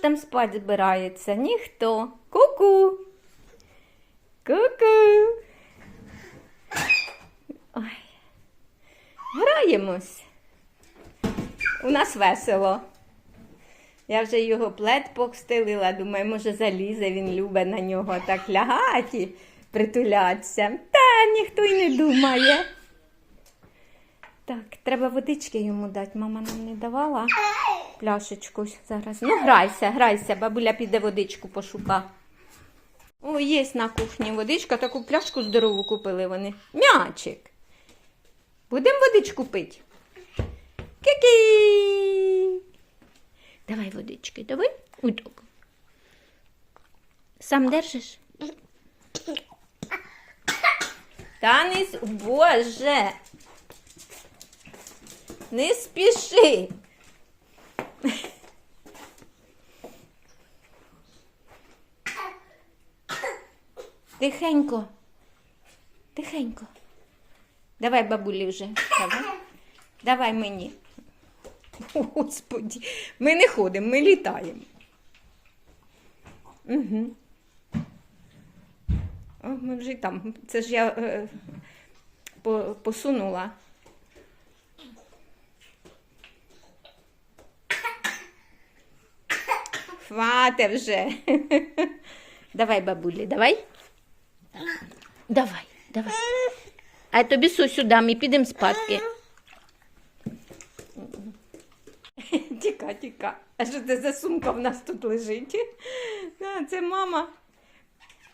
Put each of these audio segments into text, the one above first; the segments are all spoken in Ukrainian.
там спать збирається? Ніхто. Ку-ку. Ку-ку. Ой. Граємось. У нас весело. Я вже його плед постелила, думаю, може залізе, він любить на нього так лягати притулятися. Та ніхто й не думає. Так, треба водички йому дати. Мама нам не давала пляшечку зараз. Ну, грайся, грайся, бабуля піде водичку пошука. О, є на кухні водичка, таку пляшку здорову купили вони. М'ячик. Будемо водичку пити? Кі-кі! Давай водички, давай. Уток. Сам держиш? Та не с- Боже. Не спіши. Тихенько. Тихенько. Давай бабулі вже. Давай. Давай мені. Господі, ми не ходимо, ми літаємо. Угу. О, ми вже там. Це ж я е, по, посунула. Хвате вже. Давай, бабулі, давай. Давай, давай. А тобі сусю дам і підемо спадки. Тіка, тіка. А що це за сумка в нас тут лежить? Це мама.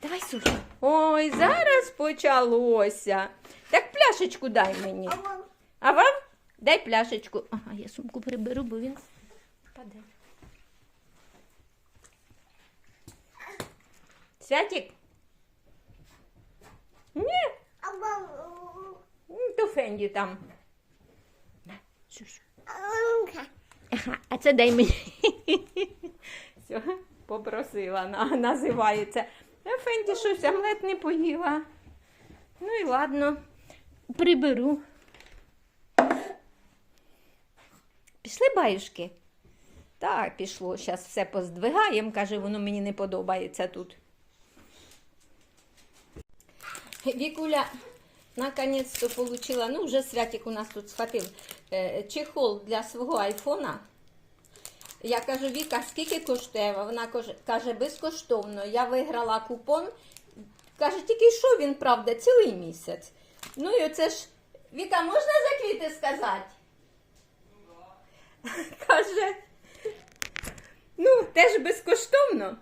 Давай, Сусю. Ой, зараз почалося. Так пляшечку дай мені. А вам? Дай пляшечку. Ага, я сумку приберу, бо він паде. Святик? Ні, м, то Фенді там. А це дай мені. Все, попросила, називається. Фенді щось омлет не поїла. Ну і ладно, приберу. Пішли баюшки? Так, пішло. Зараз все поздвигаємо, каже, воно мені не подобається тут. Вікуля наконець-то получила, ну вже Святик у нас тут схватив е, чехол для свого айфона. Я кажу, Віка, скільки коштує? Вона каже, безкоштовно. Я виграла купон. Каже, тільки що він, правда, цілий місяць. Ну і оце ж, Віка, можна за квіти сказати? Каже, ну, теж безкоштовно.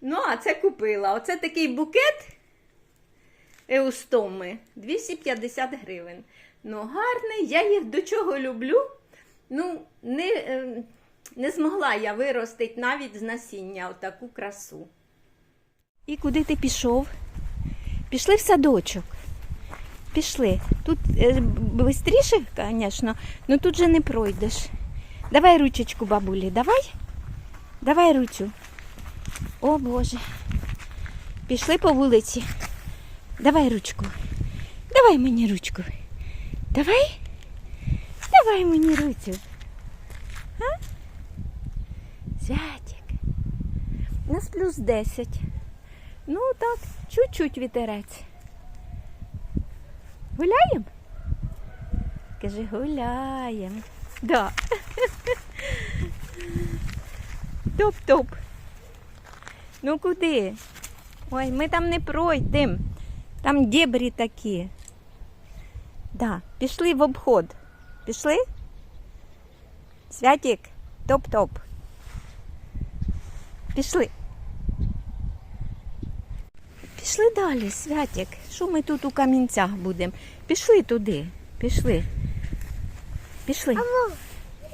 Ну, а це купила. Оце такий букет. Еустоми 250 гривень. Ну, гарний, я їх до чого люблю. Ну, не, е, не змогла я виростити навіть з насіння отаку красу. І куди ти пішов? Пішли в садочок. Пішли. Тут швидше, звісно, але тут же не пройдеш. Давай ручечку, бабулі, давай. Давай ручу. О Боже. Пішли по вулиці. Давай ручку. Давай мені ручку. Давай. Давай мені ручку. А? Святик. У нас плюс 10. Ну так, чуть-чуть вітерець. Гуляємо? Кажи, гуляємо. Да. Топ-топ. Ну куди? Ой, ми там не пройдемо. Там дебрі такі. Да, пішли в обход. Пішли? Святик, топ-топ. Пішли. Пішли далі, Святик. Що ми тут у камінцях будемо? Пішли туди. Пішли. Пішли.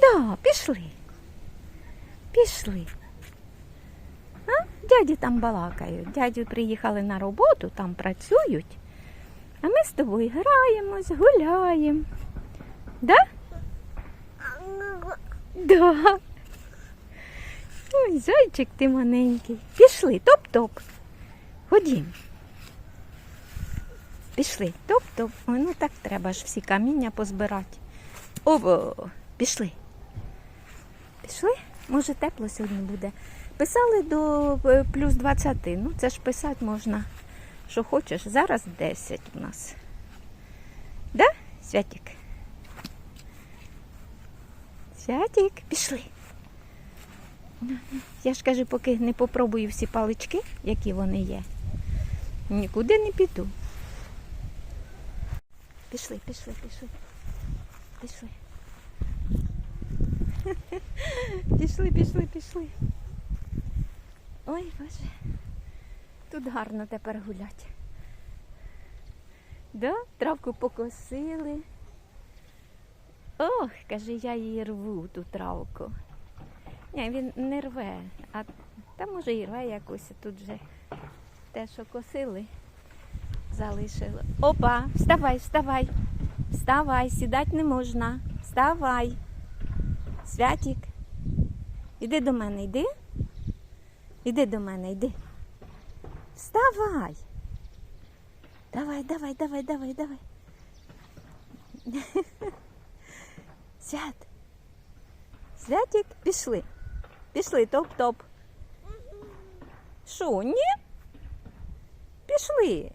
Да, пішли. Пішли. Дяді там балакають. Дяді приїхали на роботу, там працюють. А ми з тобою граємось, гуляємо. Да? Да. Ой, зайчик ти маленький. Пішли, топ-топ. Ходім. Пішли, топ-топ. Ой, ну так треба ж всі каміння позбирати. Ово, пішли. Пішли? Може, тепло сьогодні буде. Писали до е, плюс 20. Ну, це ж писати можна, що хочеш. Зараз 10 у нас. Да, Святик? Святик, пішли. Я ж кажу, поки не попробую всі палички, які вони є, нікуди не піду. Пішли, пішли, пішли. Пішли. Пішли, пішли, пішли. Ой, боже. Тут гарно тепер гулять. Да? Травку покосили. Ох, каже, я її рву, ту травку. Ні, він не рве, а та може і рве якось тут же те, що косили, залишили. Опа, вставай, вставай, вставай, сідати не можна. Вставай. Святік, іди до мене, йди. Іди до мене, йди. Вставай. Давай, давай, давай, давай, давай. Свят. Святик, пішли. Пішли, топ-топ. Що, ні? Пішли.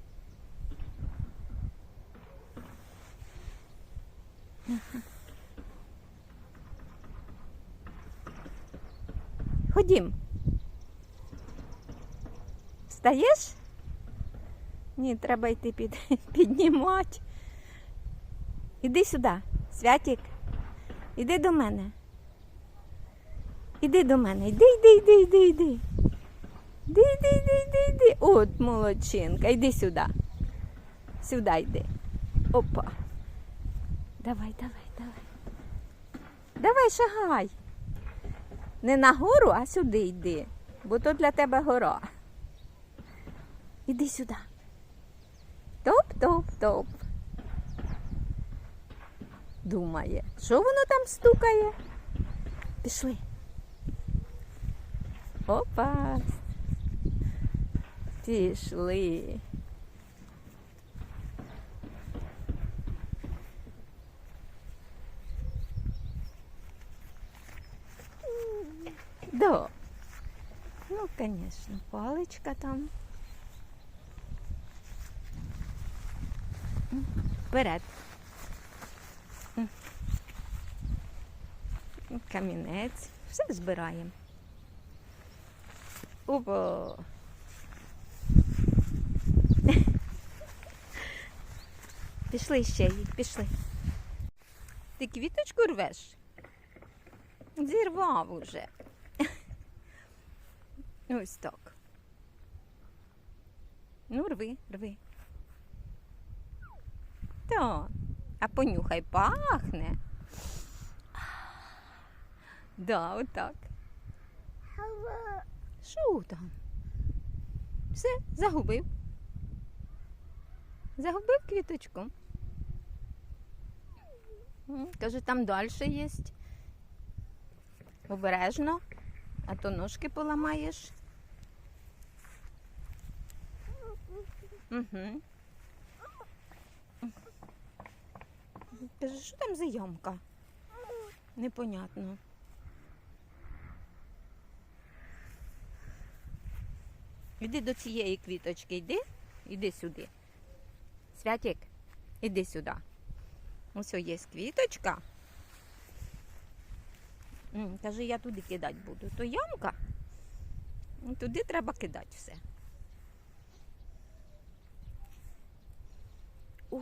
Ходім. Встаєш? Ні, треба йти під, піднімати. Іди сюди, Святік. Іди до мене. Іди до мене. Іди, йди, йди, йди, йди. Іди, йди, йди, йди, йди. От молодчинка, йди сюди. Сюди йди. Опа. Давай, давай, давай. Давай, шагай. Не на гору, а сюди йди, бо то для тебе гора. Іди сюди. Топ-топ-топ. Думає, що воно там стукає? Пішли. Опа. Пішли. Да. Ну, конечно, паличка там. Вперед. Камінець. Все збираємо. Опа. Пішли ще їх, пішли. Ти квіточку рвеш? Зірвав уже. Ось так. Ну, рви, рви. То, а понюхай, пахне. Да, отак. Що там? Все, загубив. Загубив квіточку. Каже, там далі є. Обережно, а то ножки поламаєш. Угу. Каже, що там за ямка? Непонятно. Іди до цієї квіточки, йди, іди сюди. Святик, іди сюди. Ось є квіточка. Каже, я туди кидати буду. То ямка. Ну, Туди треба кидати все. О,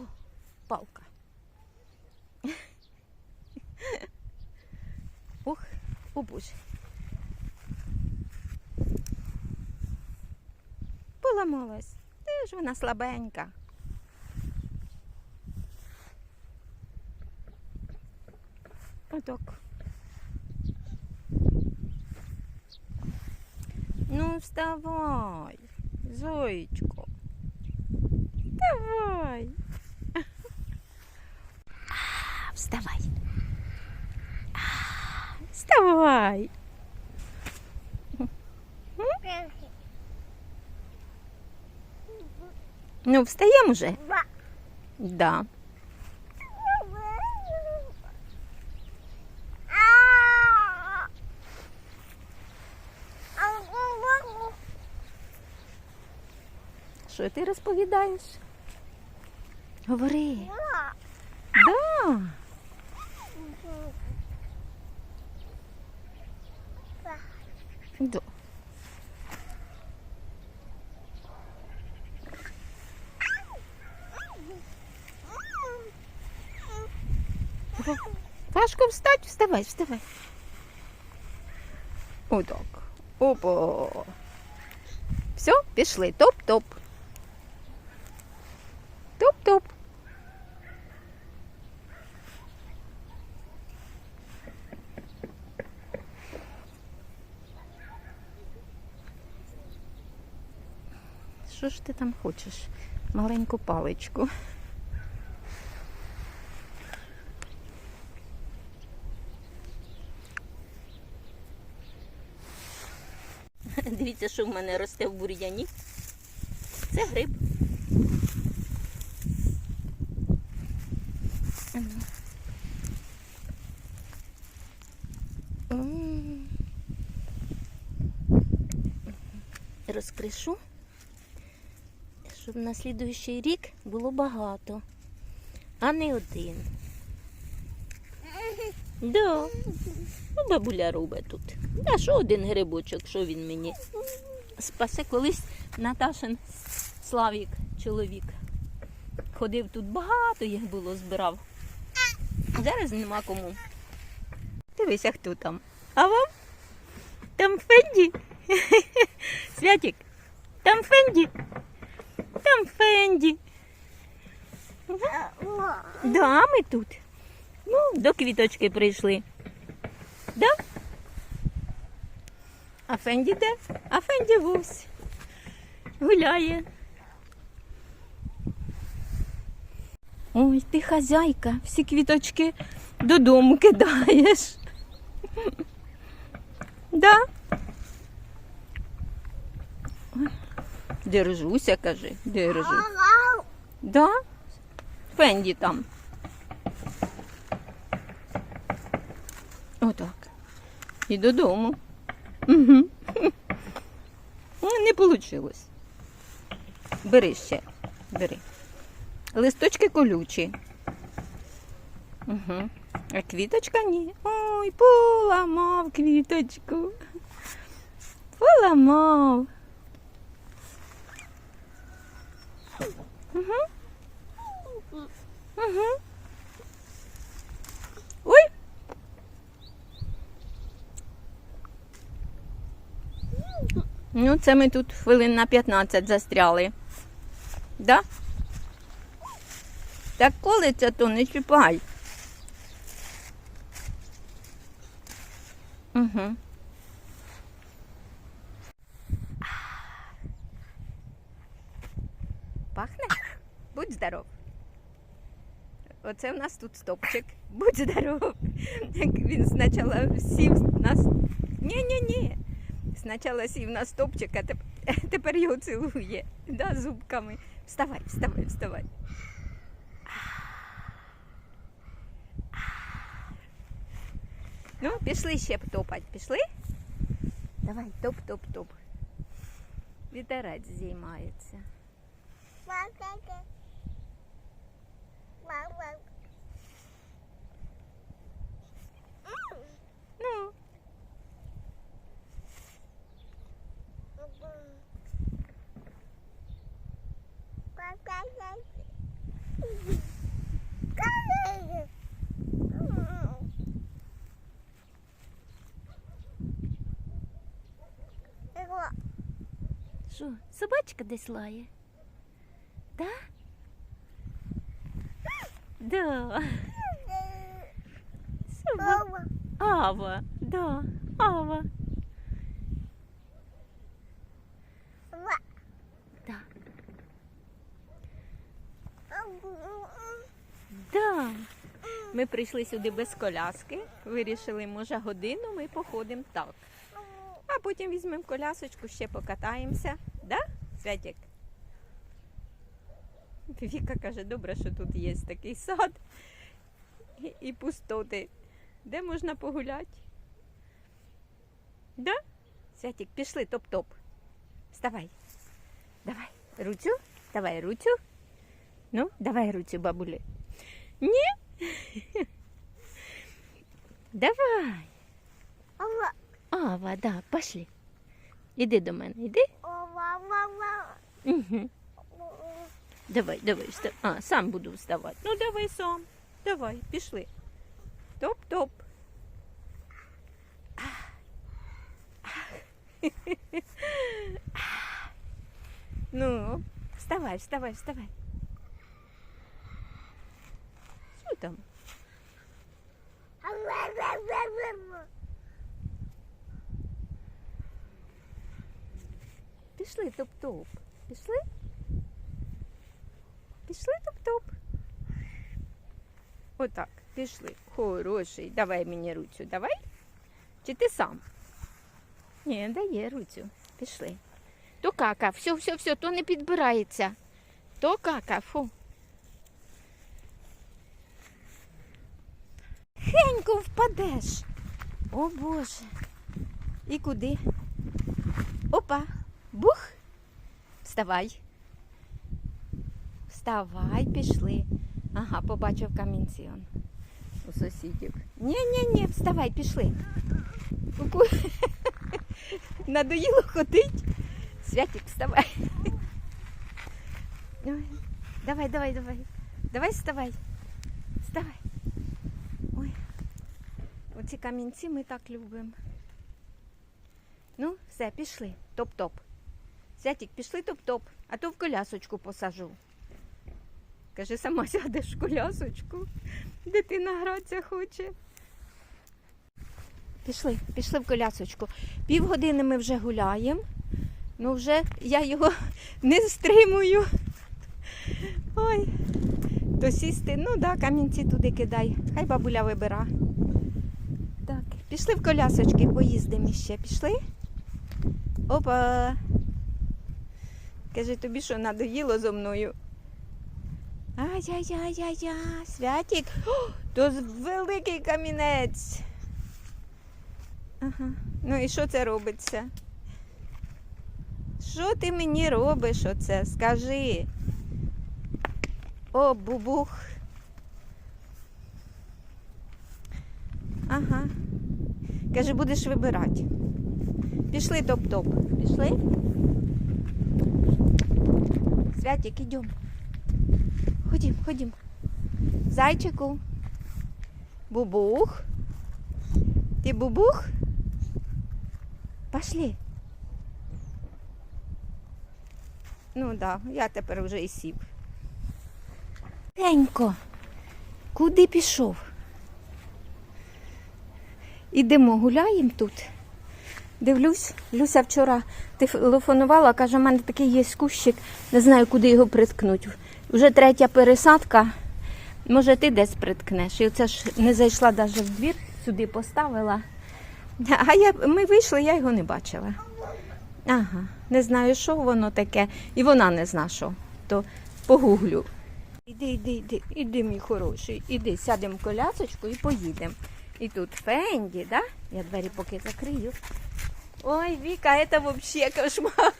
палка. О. Поламалась. Де ж вона слабенька. Отак. Ну, вставай, Зоечко. Вставай. Ну, встаємо уже, Да. Що ти розповідаєш? Говори. Да. Да. Важко встать, вставай, вставай. Отак. Опа. Все, пішли. Топ-топ. Ж ти там хочеш? Маленьку паличку. Дивіться, що в мене росте в бур'яні. Це гриб. Розкришу, на слідуючий рік було багато, а не один. Да. Ну, бабуля робить тут. Да, що один грибочок, що він мені спасе колись Наташин Славік, чоловік. Ходив тут багато їх було, збирав. Зараз нема кому. Дивися, хто там. А вам? Там Фенді. Святик. Там Фенді. Там Фенді. Да, ми тут. Ну, до квіточки прийшли. Да? А Фенді де? А Фенді вовсь. Гуляє. Ой, ти хазяйка, всі квіточки додому кидаєш. Да? Держуся, кажи, держу. Да? Фенді там. Отак. І додому. Угу. Не вийшло. Бери ще. Бери. Листочки колючі. Угу. А квіточка ні. Ой, поламав квіточку. Поламав. Угу. Угу. Ой. Ну, це ми тут хвилин на 15 застряли. Да? Так коли це то не чіпай. Угу. Пахне? Будь здоров. Оце в нас тут стопчик. Будь здоров. Він спочатку сів нас. Ні-ні-ні. Спочатку сів на стопчик, а тепер його цілує. Да, зубками. Вставай, вставай, вставай. Ну, пішли ще топать. Пішли? Давай, топ-топ-топ. Вітерець зіймається. Ну, що, собачка десь лає? Да? Да. Соба... Ава, да, Ава. Да. Да. Ми прийшли сюди без коляски. Вирішили, може, годину ми походимо так. А потім візьмемо колясочку, ще покатаємося. Да, Святик? Віка каже, добре, що тут є такий сад і, і пустоти. Де можна погуляти? Да? Святик, пішли, топ-топ. Вставай. Давай, Руцю? Давай руцю. Ну, давай руцю, бабулі. Ні? Давай. Ова, Ава, да, пошли. Іди до мене, іди. ова, ова, Угу. Давай, давай, вста- А, сам буду вставати. Ну, давай сам. Давай, пішли. Топ-топ. Ну, вставай, вставай, вставай. Що там? Ова, ова, ова, ова. Пішли топ-топ. Пішли? Пішли топ-топ. Отак, пішли. Хороший. Давай мені руцю, давай. Чи ти сам? Ні, дає руцю. Пішли. То кака, все, все, все, то не підбирається. То кака, фу. Хенько впадеш. О Боже. І куди? Опа. Бух. Вставай. Вставай, пішли. Ага, побачив камінці он у сусідів. Ні, ні, ні, вставай, пішли. Ку-ку. Надоїло ходить. Святик, вставай. Ой, Давай, давай, давай. Давай вставай. Вставай. Ой. Оці камінці ми так любимо. Ну, все, пішли. Топ-топ. Святик, пішли топ-топ, а то в колясочку посажу. Каже, сама сядеш в колясочку. Дитина гратися хоче. Пішли, пішли в колясочку. Півгодини ми вже гуляємо. Ну вже я його не стримую. Ой. То сісти, ну да, камінці туди кидай. Хай бабуля вибира. Так, пішли в колясочки, поїздимо іще. Пішли? Опа. Каже, тобі що надоїло зо мною? Ай-яй-яй-яй-яй, святік. То великий камінець. Ага. Ну і що це робиться? Що ти мені робиш оце? Скажи. О, бубух. Ага. Каже, будеш вибирати. Пішли топ-топ. Пішли? Святик, ідем. Ходім, ходім. Зайчику. Бубух. Ти бубух? Пошли. Ну да, я тепер вже і сів. Тенько, куди пішов? Ідемо гуляємо тут. Дивлюсь, Люся вчора телефонувала, каже, у мене такий є кущик, не знаю, куди його приткнути. Вже третя пересадка. Може, ти десь приткнеш. І оце ж не зайшла навіть в двір, сюди поставила. А я, ми вийшли, я його не бачила. Ага, не знаю, що воно таке. І вона не зна, що. То погуглю. Іди, іди, іди, іди, мій хороший, іди, сядемо в колясочку і поїдемо. І тут Фенді, да? Я двері поки закрию. Ой, Віка, це взагалі кошмар.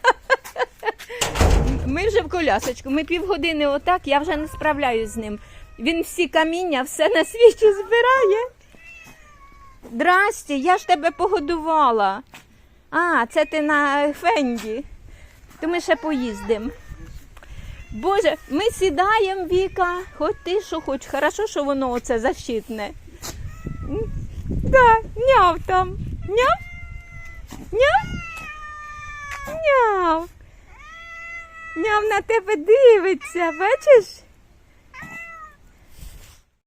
Ми вже в колясочку, ми півгодини отак, я вже не справляюсь з ним. Він всі каміння, все на світі збирає. Здрасте, я ж тебе погодувала. А, це ти на Фенді. То ми ще поїздимо. Боже, ми сідаємо, Віка, хоч ти що хоч. Хорошо, що воно оце защитне. Да, няв там. Няв? Няв? Няв. Няв на тебе дивиться, бачиш?